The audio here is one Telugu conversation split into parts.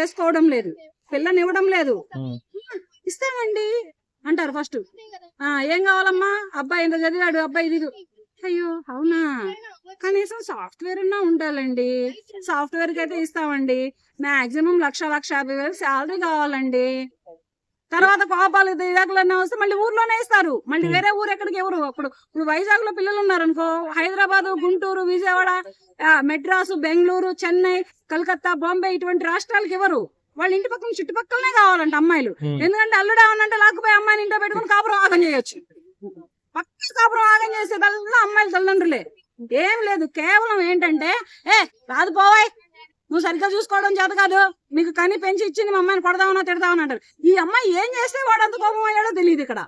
చేసుకోవడం లేదు. పిల్లని ఇవ్వడం లేదు. ఇస్తామండి అంటారు ఫస్ట్. ఆ ఏం కావాలమ్మా? అబ్బాయి ఇంత చదివాడు? అబ్బాయి ఇది. ఇది. అయ్యో అవునా? కనీసం సాఫ్ట్వేర్ ఉన్నా ఉండాలండి. సాఫ్ట్వేర్కి అయితే ఇస్తామండి. మాక్సిమం లక్ష లక్ష యాభై వేలు శాలరీ కావాలండి. తర్వాత కోపాలు దిగాకులన్నా వస్తే మళ్ళీ ఊర్లోనే ఇస్తారు. మళ్ళీ. వేరే ఊరు ఎక్కడికి ఎవరు? ఇప్పుడు ఇప్పుడు వైజాగ్లో పిల్లలు ఉన్నారు అనుకో హైదరాబాద్ గుంటూరు విజయవాడ మెడ్రాసు బెంగళూరు చెన్నై కలకత్తా బాంబే ఇటువంటి రాష్ట్రాలకు ఎవరు? వాళ్ళ ఇంటి పక్కన చుట్టుపక్కలనే కావాలంట అమ్మాయిలు. ఎందుకంటే అల్లుడు ఏమన్నంటే లాక్కుపోయి అమ్మాయిని ఇంట్లో పెట్టుకుని కాపురం ఆగం చేయొచ్చు. పక్క కాపురం ఆగం చేసేదల్లా అమ్మాయిల తల్లిదండ్రులే. ఏం లేదు కేవలం ఏంటంటే ఏ రాదు పోవాయ్. నువ్వు సరిగ్గా చూసుకోవడం చేత కాదు. మీకు కని పెంచి ఇచ్చింది మా అమ్మాయిని కొడదామన్నా తిడదామని అంటారు. ఈ అమ్మాయి ఏం చేస్తే వాడు అంత కోపం అయ్యాడో తెలియదు ఇక్కడ.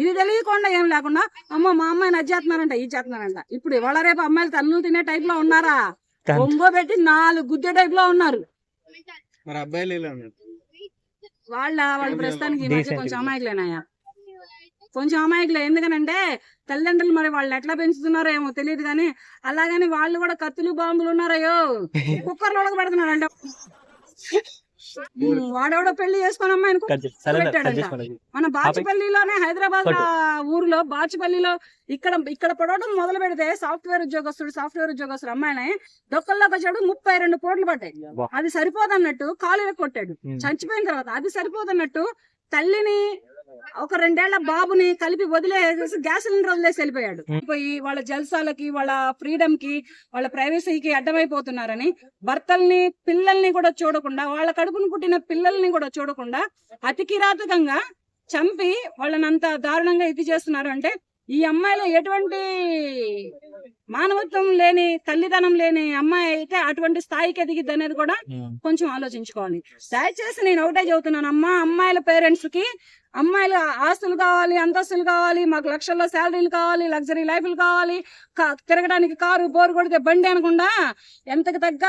ఇది తెలియకుండా ఏం లేకుండా అమ్మ మా అమ్మాయిని అది చేస్తున్నారంట ఇది చేస్తున్నారంట ఇప్పుడు ఇవాళ రేపు అమ్మాయిలు తన్నులు తినే టైప్లో ఉన్నారా. బొంగో పెట్టి నాలుగు గుద్దే టైప్లో ఉన్నారు. వాళ్ళ వాళ్ళు ప్రస్తుతానికి ఈ. కొంచెం అమాయకులేనాయా? కొంచెం అమాయకులే. ఎందుకనంటే తల్లిదండ్రులు మరి వాళ్ళు ఎట్లా పెంచుతున్నారో ఏమో తెలియదు కానీ అలాగని వాళ్ళు కూడా కత్తులు బాంబులు ఉన్నారయ్యో. కుక్కర్లో ఉడకబెడుతున్నారంట. ఉమ్, వాడెవడో పెళ్ళి చేసుకుని అమ్మాయిని పెట్టాడంట. మన బాచిపల్లిలోనే హైదరాబాద్ ఊర్లో బాచిపల్లిలో ఇక్కడ ఇక్కడ పడవడం మొదలు పెడితే సాఫ్ట్వేర్ ఉద్యోగస్తుడు సాఫ్ట్వేర్ ఉద్యోగస్తుడు అమ్మాయిని డొక్కల్లోకి వచ్చాడు ముప్పై రెండు కోట్లు పడ్డాయి. అది సరిపోదన్నట్టు కాలు కొట్టాడు. చచ్చిపోయిన తర్వాత అది సరిపోదన్నట్టు తల్లిని ఒక రెండేళ్ళ బాబుని కలిపి వదిలేసి గ్యాస్ సిలిండర్ వదిలేసి వెళ్ళిపోయాడు. పోయి వాళ్ళ జల్సాలకి వాళ్ళ ఫ్రీడమ్కి వాళ్ళ ప్రైవసీకి అడ్డమైపోతున్నారని భర్తల్ని పిల్లల్ని కూడా చూడకుండా వాళ్ళ కడుపును పుట్టిన పిల్లల్ని కూడా చూడకుండా అతి కిరాతకంగా చంపి వాళ్ళని అంత దారుణంగా ఇది చేస్తున్నారు అంటే ఈ అమ్మాయిలో ఎటువంటి మానవత్వం లేని తల్లిదనం లేని అమ్మాయి అయితే అటువంటి స్థాయికి ఎదిగిద్ది అనేది కూడా. కొంచెం ఆలోచించుకోవాలి దయచేసి నేను ఒకటే చెబుతున్నాను అమ్మా అమ్మాయిల పేరెంట్స్కి అమ్మాయిలు ఆస్తులు కావాలి అంతస్తులు కావాలి మాకు లక్షల్లో శాలరీలు కావాలి లగ్జరీ లైఫ్లు కావాలి తిరగడానికి కారు బోరు కొడితే బండి అనకుండా ఎంతకు తగ్గ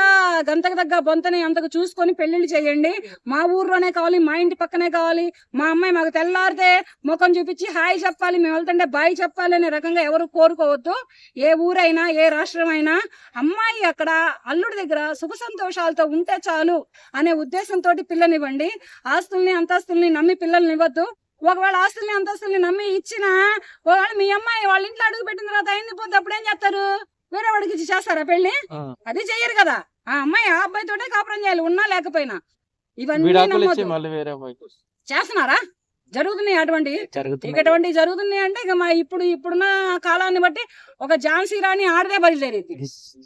గంతకు తగ్గ బొంతని అంతకు చూసుకొని పెళ్ళిళ్ళు చేయండి. మా ఊర్లోనే కావాలి మా ఇంటి పక్కనే కావాలి. మా అమ్మాయి మాకు తెల్లారితే ముఖం చూపించి హాయ్ చెప్పాలి మేము వెళ్తుంటే బాయ్ చెప్పాలి అనే రకంగా ఎవరు కోరుకోవద్దు. ఏ ఊరైనా ఏ రాష్ట్రం అయినా అమ్మాయి అక్కడ అల్లుడి దగ్గర సుఖ సంతోషాలతో ఉంటే చాలు అనే ఉద్దేశంతో పిల్లనివ్వండి. ఆస్తుల్ని అంతస్తుల్ని నమ్మి పిల్లల్ని ఇవ్వద్దు ఒకవేళ ఆస్తుల్ని అంతస్తుల్ని నమ్మి ఇచ్చినా ఒకవేళ మీ అమ్మాయి వాళ్ళ ఇంట్లో అడుగు పెట్టిన తర్వాత అయింది పోతే అప్పుడు ఏం చేస్తారు? వేరే వాడికి ఇచ్చి చేస్తారా పెళ్ళి. అది చెయ్యరు కదా. ఆ అమ్మాయి ఆ అబ్బాయి తోటే కాపురం చేయాలి ఉన్నా లేకపోయినా. ఇవన్నీ. చేస్తున్నారా? జరుగుతున్నాయి అటువంటి అటువంటి జరుగుతున్నాయి అంటే ఇక మా ఇప్పుడు ఇప్పుడున్న కాలాన్ని బట్టి ఒక ఝాన్సీ రాణి ఆడదే బయలుదేరింది.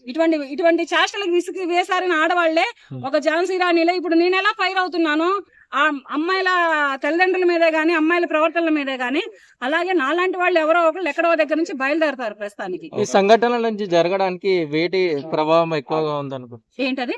ఇటువంటి ఇటువంటి చేష్టలకు విసిగి వేసారిన ఆడవాళ్ళే Hmm. ఒక ఝాన్సీ రాణిలో. ఇప్పుడు నేను ఎలా ఫైర్ అవుతున్నాను ఆ అమ్మాయిల తల్లిదండ్రుల మీదే గాని అమ్మాయిల ప్రవర్తనల మీదే గాని అలాగే నాలాంటి వాళ్ళు ఎవరో ఒకళ్ళు ఎక్కడో దగ్గర నుంచి బయలుదేరతారు ప్రస్తుతానికి. ఈ సంఘటనల నుంచి జరగడానికి వేటి ప్రభావం ఎక్కువగా ఉంది అనుకో ఏంటది?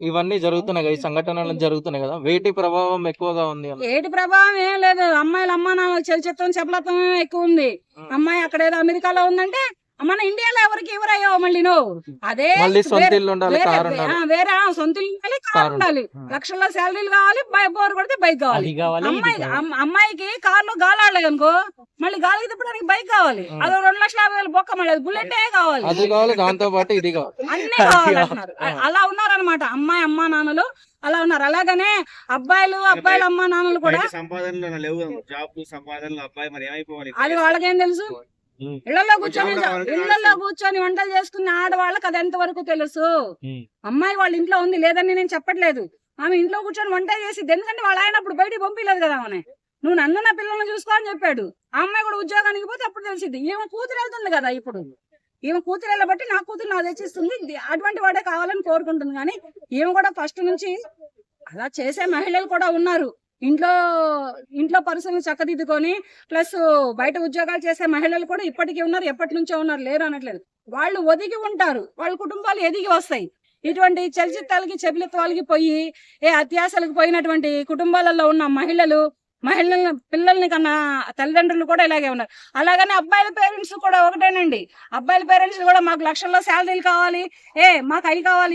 ఇవన్నీ జరుగుతున్నాయి కదా ఈ సంఘటనలు జరుగుతున్నాయి కదా వేటి ప్రభావం ఎక్కువగా ఉంది ఏటి ప్రభావం ఏం లేదు. అమ్మాయిల అమ్మా నాన్న చలిచిత్రం చెప్పలత్వం ఎక్కువ ఉంది. అమ్మాయి అక్కడ ఏదో అమెరికాలో ఉందంటే మన ఇండియాలో ఎవరికి ఎవరయ్యో మళ్ళీ నువ్వు? అదే వేరే- ఇల్లు ఉండాలి వేరే- కారు ఉండాలి. ఆ, వేరే ఆ, సొంత ఇల్లు ఉండాలి కారు. లక్షల్లో శాలరీలు కావాలి బోర్ కొడితే బైక్ కావాలి. అది కావాలి ఇది అమ్మాయి అమ్మాయికి కార్లో గాలి ఆడలేదు అనుకో మళ్ళీ గాలికి తిప్పడానికి బైక్ కావాలి. అదో రెండు లక్షల యాభై వేలు బొక్క మళ్ళీ బుల్లెట్ కావాలి. అది కావాలి దాంతో పాటు ఇది కావాలి. అన్ని అది కావాలి కావాలి. అంటున్నారు. అ- అలా ఉన్నారనమాట అమ్మాయి అమ్మా నాన్నలు. అలా ఉన్నారు. అలాగనే అబ్బాయిలు అబ్బాయిల అమ్మా నాన్నలు కూడా సంపాదనలు లేవు జాబ్ సంపాదనలు అబ్బాయి మరి ఏమైపోవాలి? అది వాళ్ళకేం తెలుసు. ఇళ్ళలో కూర్చొని ఇళ్ళలో కూర్చొని వంటలు చేసుకున్న ఆడవాళ్ళకి అది ఎంత వరకు తెలుసు. అమ్మాయి వాళ్ళ ఇంట్లో ఉంది లేదని నేను చెప్పట్లేదు. ఆమె ఇంట్లో కూర్చొని వంట చేసి ఎందుకంటే వాళ్ళ ఆయన అప్పుడు బయటికి పంపించలేదు కదా ఆమె నువ్వు నన్ను నా పిల్లల్ని చూసుకో అని చెప్పాడు. ఆ అమ్మాయి కూడా ఉద్యోగానికి పోతే అప్పుడు తెలిసింది ఈమె కూతురు వెళ్తుంది కదా ఇప్పుడు. ఈమె కూతురు వెళ్ళబట్టి నా కూతురు నాకు తెచ్చిస్తుంది. అటువంటి వాడే కావాలని కోరుకుంటుంది. కానీ ఈమె కూడా ఫస్ట్ నుంచి అలా చేసే మహిళలు కూడా ఉన్నారు. ఇంట్లో ఇంట్లో పరిస్థితులు చక్కదిద్దుకొని ప్లస్ బయట ఉద్యోగాలు చేసే మహిళలు కూడా ఇప్పటికీ ఉన్నారు ఎప్పటి నుంచో ఉన్నారు లేరు అనట్లేదు. వాళ్ళు ఒదిగి ఉంటారు. వాళ్ళ కుటుంబాలు ఎదిగి వస్తాయి. ఇటువంటి చలచిత్రాలకి చెబిలిత్వాలకి పోయి ఏ అత్యాసలకు పోయినటువంటి కుటుంబాలలో ఉన్న మహిళలు మహిళల పిల్లల్ని కన్నా తల్లిదండ్రులు కూడా ఇలాగే ఉన్నారు. అలాగనే అబ్బాయిల పేరెంట్స్ కూడా ఒకటేనండి. అబ్బాయిల పేరెంట్స్ కూడా మాకు లక్షల్లో శాలరీలు కావాలి. ఏ మాకు అవి కావాలి.